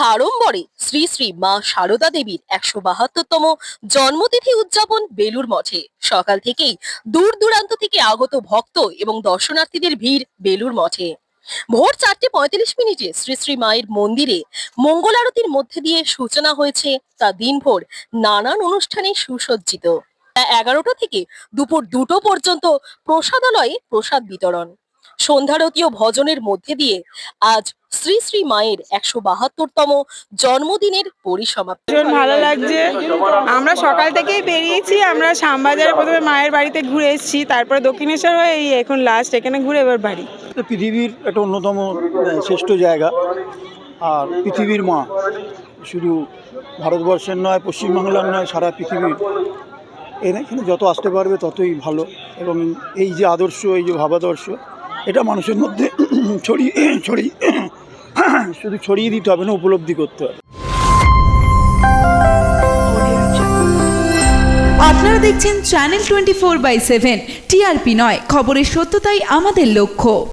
সাড়ম্বরে শ্রী শ্রী মা সারদা দেবীর একশো বাহাত্তরতম জন্মতিথি উদযাপন বেলুর মঠে। সকাল থেকেই দূর দূরান্ত থেকে আগত ভক্ত এবং দর্শনার্থীদের ভিড় বেলুর মঠে। ভোর চারটে পঁয়তাল্লিশ মিনিটে শ্রী শ্রী মায়ের মন্দিরে মঙ্গল আরতির মধ্যে দিয়ে সূচনা হয়েছে তা দিনভর নানান অনুষ্ঠানে সুসজ্জিত। এগারোটা থেকে দুপুর দুটো পর্যন্ত প্রসাদালয়ে প্রসাদ বিতরণ। সন্ধ্যারতি ও ভজনের মধ্যে দিয়ে আজ শ্রী শ্রী মায়ের একশো বাহাত্তরতম জন্মদিনের পরিসমাপ্তি। ভালো লাগছে। আমরা সকাল থেকেই বেরিয়েছি আমরা শ্যামবাজারে প্রথমে মায়ের বাড়িতে ঘুরে এসেছি তারপরে দক্ষিণেশ্বর হয়ে এই এখন লাস্ট এখানে ঘুরে এবার বাড়ি। পৃথিবীর একটা অন্যতম শ্রেষ্ঠ জায়গা। আর পৃথিবীর মা শুধু ভারতবর্ষের নয় পশ্চিমবাংলার নয় সারা পৃথিবীর। এখানে যত আসতে পারবে ততই ভালো। এবং এই যে আদর্শ এই যে ভাবাদর্শ এটা মানুষের মধ্যে ছড়িয়ে ছড়িয়ে শুধু ছড়িয়ে দিতে হবে না, উপলব্ধি করতে হবে। আপনারা দেখছেন channel twenty four by seven TRP নয়, খবরের সত্যতাই আমাদের লক্ষ্য।